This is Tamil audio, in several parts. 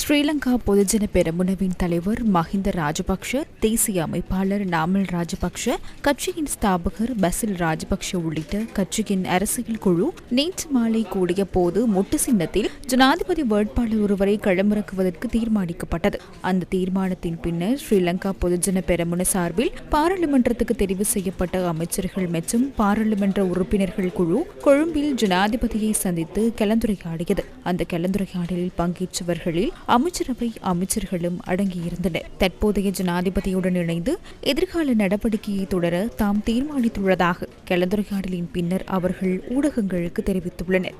ஸ்ரீலங்கா பொதுஜன பெரமுனவின் தலைவர் மஹிந்த ராஜபக்ஷ தேசிய அமைப்பாளர் நாமல் ராஜபக்ஷ கட்சியின் ஸ்தாபகர் பசில் ராஜபக்ஷ உள்ளிட்ட கட்சியின் அரசியல் குழு நேற்று மாலை கூடிய போது மொட்டு சின்னத்தில் ஜனாதிபதி வேட்பாளர் ஒருவரை களமிறக்குவதற்கு தீர்மானிக்கப்பட்டது. அந்த தீர்மானத்தின் பின்னர் ஸ்ரீலங்கா பொதுஜன பெரமுன சார்பில் பாராளுமன்றத்துக்கு தெரிவு செய்யப்பட்ட அமைச்சர்கள் மற்றும் பாராளுமன்ற உறுப்பினர்கள் குழு கொழும்பில் ஜனாதிபதியை சந்தித்து கலந்துரையாடியது. அந்த கலந்துரையாடலில் பங்கேற்றவர்களில் அமைச்சரவை அமைச்சர்களும் அடங்கியிருந்தனர். தற்போதைய ஜனாதிபதியுடன் இணைந்து எதிர்கால நடவடிக்கையை தொடர தாம் தீர்மானித்துள்ளதாக கலந்துரையாடலின் பின்னர் அவர்கள் ஊடகங்களுக்கு தெரிவித்துள்ளனர்.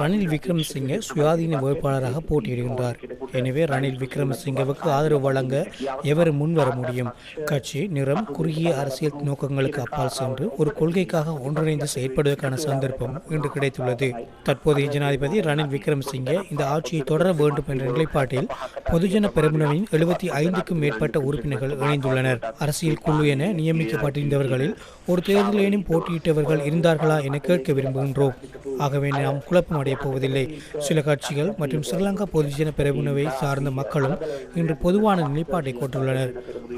ரணில் விக்ரமசிங்கே சுயாதீன வேட்பாளராக போட்டியிடுகின்றார். எனவே ரணில் விக்ரமசிங்கவுக்கு ஆதரவு வழங்க எவர் முன்வர முடியும்? கட்சி நிறம் குறுகிய அரசியல் நோக்கங்களுக்கு அப்பால் சென்று ஒரு கொள்கைக்காக ஒன்றிணைந்து செயற்படுவதற்கான சந்தர்ப்பம் இன்று கிடைத்துள்ளது. தற்போதைய ஜனாதிபதி ரணில் விக்ரமசிங்கே இந்த ஆட்சியை தொடர வேண்டும் என்ற நிலைப்பாட்டில் பொதுஜன பெருமுனவின் எழுபத்தி ஐந்துக்கும் மேற்பட்ட உறுப்பினர்கள் இணைந்துள்ளனர். அரசியல் குழு என நியமிக்கப்பட்டிருந்தவர்களில் ஒரு தேர்தலேனும் போட்டியிட்டவர்கள் இருந்தார்களா என கேட்க விரும்புகின்றோம். ஆகவே நாம் குழப்பம் அடையப் போவதில்லை. சில கட்சிகள் மற்றும் ஸ்ரீலங்கா பொதுஜன பெரமுனவை சார்ந்த மக்களும் இன்று பொதுவான நிலைப்பாட்டை கொண்டுள்ளனர்.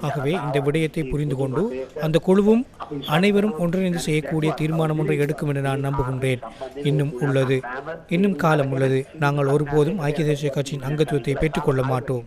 ஆகவே இந்த விடயத்தை புரிந்து கொண்டு அந்த குழுவும் அனைவரும் ஒன்றிணைந்து செய்யக்கூடிய தீர்மானம் ஒன்றை எடுக்கும் என நான் நம்புகின்றேன். இன்னும் உள்ளது. இன்னும் காலம் உள்ளது. நாங்கள் ஒருபோதும் ஐக்கிய தேசிய கட்சியின் அங்கத்துவத்தை பெற்றுக்கொள்ள மாட்டோம்.